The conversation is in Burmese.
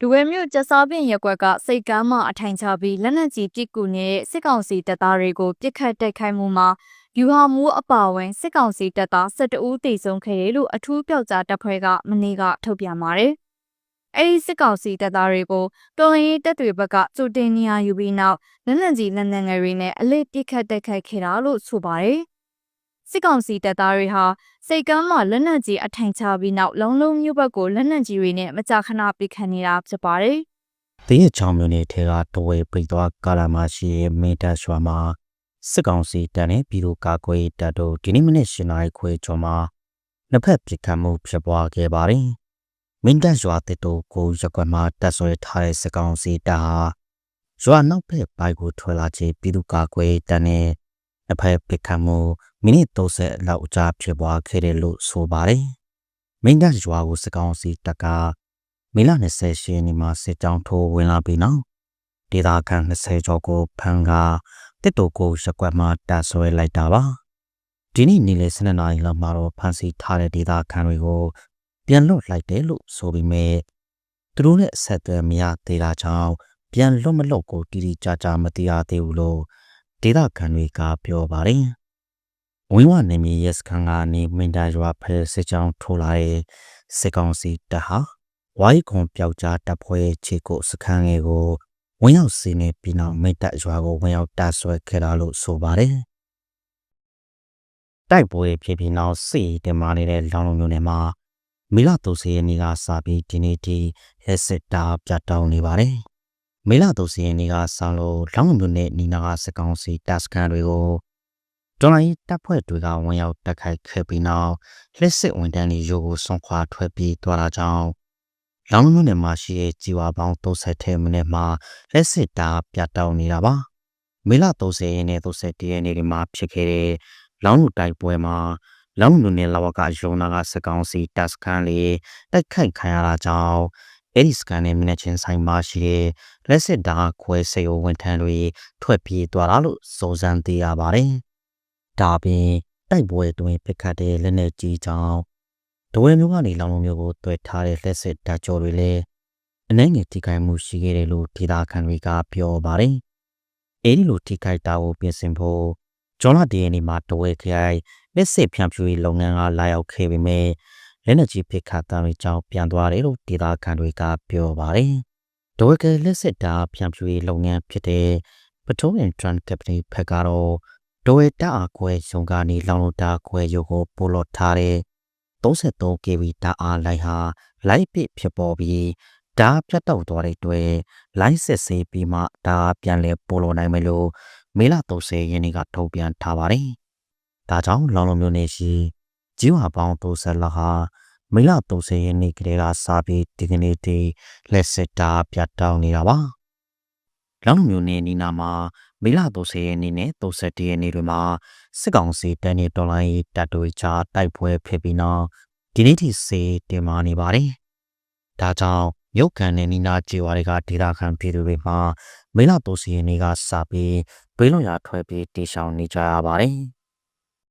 ဒူဝဲမြို့ကျစားပင်ရက်ကွက်ကစိတ်ကမ်းမှအထိုင်ချပြီးလက်နက်ကြီးပစ်ကူနေတဲ့စစ်ကောင်စီတပ်သားတွေကိုပစ်ခတ်တိုက်ခိုက်မှုမှာယူဟာမူအပါအဝင်စစ်ကောင်စီတပ်သား12ဦးသေဆုံးခဲ့တယ်လို့အထူးပြောက်ကြားတပ်ဖွဲ့ကမနေ့ကထုတ်ပြန်ပါတယ်။အဲဒီစစ်ကောင်စီတပ်သားတွေကိုတော်လှန်ရေးတပ်တွေဘက်ကကြိုတင်နေရာယူပြီးနောက်လက်နက်ကြီးလက်နက်ငယ်တွေနဲ့အလစ်ပစ်ခတ်တိုက်ခိုက်ခဲ့တာလို့ဆိုပါတယ်။ စစ်ကောင်စီတပ်သားတွေဟာစိတ်ကမ်းမှာလက်နက်ကြီးအထိုင်ချပြီးနောက်လုံးလုံးမြို့ဘက်ကိုလက်နက်ကြီးတွေနဲ့မကြာခဏပစ်ခတ်နေတာဖြစ်ပါတယ်။တရချောင်းမြို့နယ်ထဲကတဝဲပိတ်သွားကာလာမရှိရဲ့မေတ္တာရွာမှာစစ်ကောင်စီတပ်နဲ့ပြည်သူ့ကာကွယ်ရေးတပ်တို့ဒီနေ့မနေ့၈နာရီခွဲကျော်မှာနှစ်ဖက်ပစ်ခတ်မှုဖြစ်ပွားခဲ့ပါတယ်။မင်းတပ်ရွာတစ်တို့ကိုရက်ကွက်မှာတပ်ဆွဲထားတဲ့စစ်ကောင်စီတပ်ဟာရွာနောက်ဖက်ဘိုက်ကိုထွက်လာခြင်းပြည်သူ့ကာကွယ်ရေးတပ်နဲ့နှစ်ဖက်ပစ်ခတ်မှု မိနစ်30လောက်အကြာဖြစ်ပွားခဲ့တယ်လို့ဆိုပါတယ်။မင်းတပ်ရွာကိုစစ်ကောင်စီတပ်ကမေလ20ရက်နေ့မှာစစ်ကြောင်းထိုးဝင်လာပြီးနောက်ဒေသခံ20ကျော်ကိုဖမ်းကာတစ်တူကိုရက်ကွက်မှာတပ်ဆွဲလိုက်တာပါဒီနေ့နေ့လယ်12နာရီလောက်မှာတော့ဖမ်းဆီးထားတဲ့ဒေသခံတွေကိုပြန်လွတ်လိုက်တယ်လို့ဆိုပေမဲ့သူတို့နဲ့အဆက်အသွယ်မရသေးတာကြောင့်ပြန်လွတ်မလွတ်ကိုတီတီကြကြမသိရသေးဘူးလို့ဒေသခံတွေကပြောပါတယ် ဝင်းဝနေမီရက်စခန်းကနေမင်တာရွာဖဲစစ်ကြောင်းထိုးလာတဲ့စစ်ကောင်စီတပ်ဟာဝိုင်းခွန်ပျောက်ကြားတပ်ဖွဲ့ခြေကိုစခန်းငယ်ကိုဝင်ရောက်စီးနေပြီးနောက်မိတ်တပ်ရွာကိုဝင်ရောက်တပ်ဆွဲခဲ့တာလို့ဆိုပါတယ်။တိုက်ပွဲဖြစ်ပြီးနောက်စစ်တင်မာနေတဲ့လောင်လုံးမျိုးနယ်မှာမီလာ30ရက်နေ့ကစပြီးဒီနေ့ထိရက်စစ်တာပြတ်တောင်းနေပါတယ်။မေလ30ရက်နေ့ကစလို့လောင်လုံးမျိုးနယ်နီနာကစကောင်စီတပ်စခန်းတွေကို ဒေါ်လာရေးတပ်ဖွဲ့တွေကဝင်ရောက်တိုက်ခိုက်ခဲ့ပြီးနောက်လက်စစ်ဝန်တန်းတွေရိုးကိုဆွန်ခွာထွက်ပြေးသွားတာကြောင့်လောင်လုံးနယ်မှာရှိတဲ့ជីဝါပေါင်း30ထဲမိနစ်မှာလက်စစ်တာပြတ်တောက်နေတာပါမေလ30ရက်နဲ့31ရက်နေ့တွေမှာဖြစ်ခဲ့တဲ့လောင်လူတိုက်ပွဲမှာလောင်လူနယ်လဝကယုံနာကစကောင်စီတပ်စခန်းလေးတိုက်ခိုက်ခံရတာကြောင့်အဲ့ဒီစကန်နဲ့မြနချင်းဆိုင်မှာရှိတဲ့လက်စစ်တာခွဲစေယဝန်ထမ်းတွေထွက်ပြေးသွားတာလို့စုံစမ်းသိရပါတယ်။ ဒါပြင်တိုက်ပွဲတွင်ပစ်ခတ်တဲ့လက်နက်ကြီးကြောင့်ဒဝဲမျိုးကနေလောင်လုံးမျိုးကိုတွေ့ထားတဲ့လက်စစ်ဓာတ်ကြော်တွေလည်းအနှဲငယ်ထိခိုက်မှုရှိခဲ့တယ်လို့ဒေသခံတွေကပြောပါတယ်။အဲဒီလိုထိခိုက်တာကိုပြင်ဆင်ဖို့ဂျွန်လာဒီအန်ဒီမှာတဝဲခိုင်လက်စစ်ဖြန့်ဖြူရေးလုပ်ငန်းကလာရောက်ခဲ့ပေမဲ့လက်နက်ကြီးပစ်ခတ်တာတွေကြောင့်ပြန်သွားတယ်လို့ဒေသခံတွေကပြောပါတယ်။ဒဝဲကလက်စစ်တာဖြန့်ဖြူရေးလုပ်ငန်းဖြစ်တဲ့ပထုံးအန်ထရန်ကပ်ပနီဖက်ကတော့ ဒဝဲတာအကွဲရုံကနေလောင်လို့တာခွဲရုပ်ကိုပို့လို့ထားတဲ့33 kV ဓာတ်အားလိုင်းဟာလိုက်ပစ်ဖြစ်ပေါ်ပြီးဓာတ်ပြတ်တောက်သွားတဲ့အတွက်လိုင်းစစ်ဆေးပြီးမှဓာတ်ပြန်လဲပို့လို့နိုင်မယ်လို့မေလ30ရက်နေ့ကထုတ်ပြန်ထားပါတယ်။ဒါကြောင့်လောင်လုံးမျိုးနေရှိဂျီဝါပေါင်း30လောက်ဟာမေလ30ရက်နေ့ကလေးကစပြီးဒီကနေ့ထိလက်စစ်ဓာတ်ပြတ်တောက်နေတာပါ။ လောင်လုံးမျိုးနေနီနာမှာမေလ30ရက်နေ့နဲ့31ရက်နေ့တွေမှာစစ်ကောင်စီတန်းနေတော်လိုင်းတပ်တွေကြားတိုက်ပွဲဖြစ်ပြီးနောက်ဒီနေ့ထိစေတင်မာနေပါတယ်။ဒါကြောင့်မြို့ကန်နဲ့နီနာကျေးဝါတွေကဒေသခံပြည်သူတွေမှာမေလ30ရက်နေ့ကစပြီးဘေးလွန်ရာထွက်ပြီးတေရှောင်နေကြရပါတယ်။